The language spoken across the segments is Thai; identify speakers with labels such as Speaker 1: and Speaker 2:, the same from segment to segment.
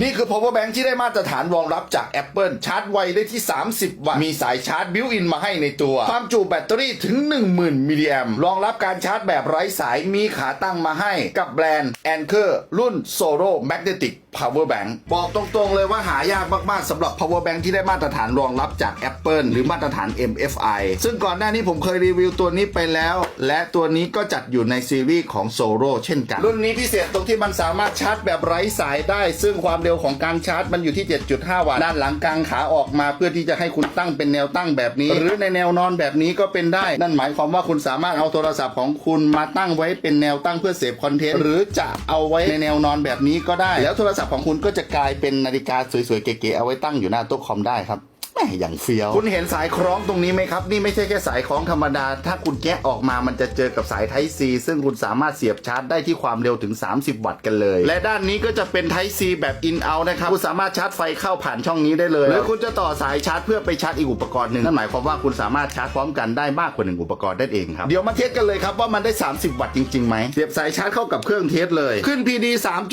Speaker 1: นี่คือ power bank ที่ได้มาตรฐานรองรับจาก Apple ชาร์จไวได้ที่ 30 วัตต์ มีสายชาร์จบิวอินมาให้ในตัว ความจุแบตเตอรี่ถึง 10,000มิลลิแอมรองรับการชาร์จแบบไร้สายมีขาตั้งมาให้กับแบรนด์ Anker รุ่น Solo Magnetic Power Bank บอกตรงๆเลยว่าหายากมากๆสำหรับ power bank ที่ได้มาตรฐานรองรับจาก Apple หรือมาตรฐาน MFI ซึ่งก่อนหน้านี้ผมเคยรีวิวตัวนี้ไปแล้ว และตัวนี้ก็จัดอยู่ในซีรีส์ของ Solo เช่นกัน รุ่นนี้พิเศษตรงที่มันสามารถชาร์จแบบไร้สายได้ ซึ่งความเร็วของการชาร์จมันอยู่ที่ 7.5 วัตต์ด้านหลังกลางขาออกมา เพื่อที่จะให้คุณตั้งเป็นแนวตั้งแบบนี้ หรือในแนวนอนแบบนี้ก็เป็นได้ นั่นหมายความว่าคุณสามารถเอาโทรศัพท์ของคุณมาตั้งไว้เป็นแนวตั้งเพื่อเสพคอนเทนต์หรือจะเอาไว้ในแนวนอนแบบนี้ก็ได้แล้วโทรศัพท์ของคุณก็จะกลายเป็นนาฬิกาสวยๆเก๋ๆเอาไว้ตั้งอยู่หน้าโต๊ะคอมได้ครับ แม่อย่างเฟี้ยว คุณเห็นสายคล้องตรงนี้ไหมครับ นี่ไม่ใช่แค่สายคล้องธรรมดา ถ้าคุณแกะออกมามันจะเจอกับสาย Type C ซึ่งคุณสามารถเสียบชาร์จได้ที่ความเร็วถึง 30 วัตต์กันเลย และด้านนี้ก็จะเป็น Type C แบบ in out นะครับ คุณสามารถชาร์จไฟเข้าผ่านช่องนี้ได้เลย หรือคุณจะต่อสายชาร์จเพื่อไปชาร์จอีกอุปกรณ์หนึ่งนั่นหมายความว่าคุณสามารถชาร์จพร้อมกันได้มากกว่าหนึ่งอุปกรณ์ได้เองครับ เดี๋ยวมาเทสกันเลยครับว่ามันได้ 30 วัตต์จริงๆไหมเสียบสายชาร์จเข้ากับเครื่องเทสเลย ขึ้น PD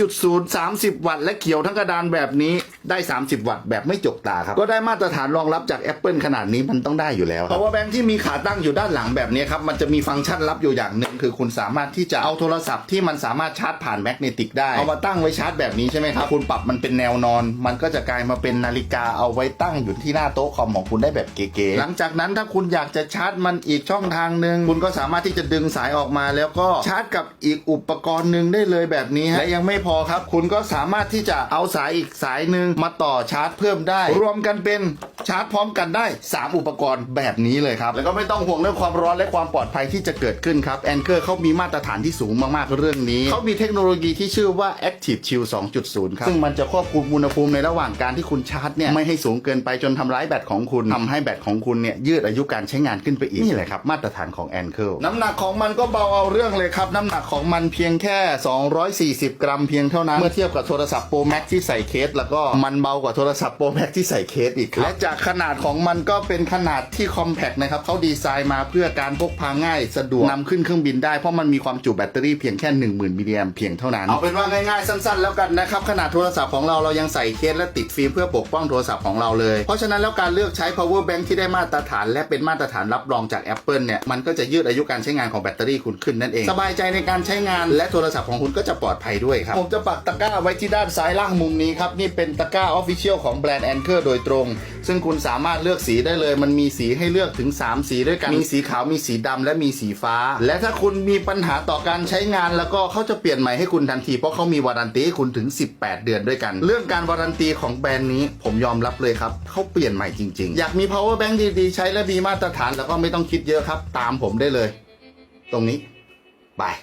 Speaker 1: 3.0 30 วัตต์และเขียวทั้งกระดานแบบนี้ ได้ 30 วัตต์แบบไม่จกตาครับ ก็ได้มาตรฐานรองรับจาก Apple ขนาดนี้มันต้องได้อยู่แล้ว power bank ที่มีขาตั้งอยู่ด้านหลังแบบนี้ครับ มันจะมีฟังก์ชันลับอยู่อย่างหนึ่งคือคุณสามารถที่จะเอาโทรศัพท์ที่มันสามารถชาร์จผ่านแมกเนติกได้ เอามาตั้งไว้ชาร์จแบบนี้ใช่ไหมครับ คุณปรับมันเป็นแนวนอน มันก็จะกลายมาเป็นนาฬิกาเอาไว้ตั้งอยู่ที่หน้าโต๊ะคอมของคุณได้แบบเก๋ๆหลังจากนั้นถ้าคุณอยากจะชาร์จมันอีกช่องทางหนึ่งคุณก็สามารถที่จะดึงสายออกมา แล้วก็ชาร์จกับอีกอุปกรณ์หนึ่งได้เลยแบบนี้ฮะและยังไม่พอครับ คุณก็สามารถที่จะเอาสายอีกสายหนึ่งมาต่อชาร์จเพิ่มได้ รวมกันเป็นชาร์จพร้อมกันได้ 3 อุปกรณ์แบบนี้เลยครับ แล้วก็ไม่ต้องห่วงเรื่องความร้อนและความปลอดภัยที่จะเกิดขึ้นครับแอนเกอร์เขามีมาตรฐานที่สูงมากๆเรื่องนี้เขามีเทคโนโลยีที่ชื่อว่า Active Chill 2.0 ครับ ซึ่งมันจะควบคุมอุณหภูมิในระหว่างการที่คุณชาร์จเนี่ยไม่ให้สูงเกินไปจนทำร้ายแบตของคุณทำให้แบตของคุณเนี่ยยืดอายุการใช้งานขึ้นไปอีกนี่แหละครับมาตรฐานของแอนเคิลน้ำหนักของมันก็เบาเอาเรื่องเลยครับน้ำหนักของมันเพียงแค่ 240 กรัมเพียงเท่านั้นเมื่อเทียบกับโทรศัพท์โปรแม็กที่ใส่เคสแล้วก็มันเบากว่าโทรศัพท์โปรแม็กที่ใส่เคสอีกครับและจากขนาดของมันก็เป็นขนาดที่คอมแพคนะครับเขาดีไซน์มาเพื่อการพกพาง่ายสะดวกนำขึ้นเครื่องบินได้เพราะมันมีความจุแบตเตอรี่เพียงแค่ 10,000มิลลิแอมเพียงเท่านั้น เอาเป็นว่าง่ายๆสั้น ๆ แล้วกันนะครับขนาดโทรศัพท์ของเราเรายังใส่เคสและติดฟิล์มเพื่อปกป้องโทรศัพท์ของเราเลย เพราะฉะนั้นแล้วการเลือกใช้ power bank ที่ได้มาตรฐาน และเป็นมาตรฐานรับรองจาก Apple เนี่ยมันก็จะยืดอายุการใช้งานของแบตเตอรี่คุณขึ้นนั่นเอง สบายใจในการใช้งานและโทรศัพท์ของคุณก็จะปลอดภัยด้วยครับผมจะปักตะกร้าไว้ที่ด้านซ้ายล่างมุมนี้ครับนี่เป็นตะก้า Official ของแบรนด์ Anker โดยตรง ซึ่งคุณสามารถเลือกสีได้เลย มันมีสีให้เลือกถึง 3 สีด้วยกัน มีสีขาวมีสีดำและมีสีฟ้า และถ้าคุณมีปัญหาต่อการใช้งานแล้วก็เขาจะเปลี่ยนใหม่ให้คุณทันที เพราะเขามีวารันตีให้คุณถึง 18 เดือนด้วยกัน เรื่องการวารันตีของแบรนด์นี้ผมยอมรับเลยครับเขาเปลี่ยนใหม่จริงๆ อยากมี power bank ดีๆใช้และมีมาตรฐานแล้วก็ไม่ต้องคิดเยอะครับ ตามผมได้เลย ตรงนี้ บาย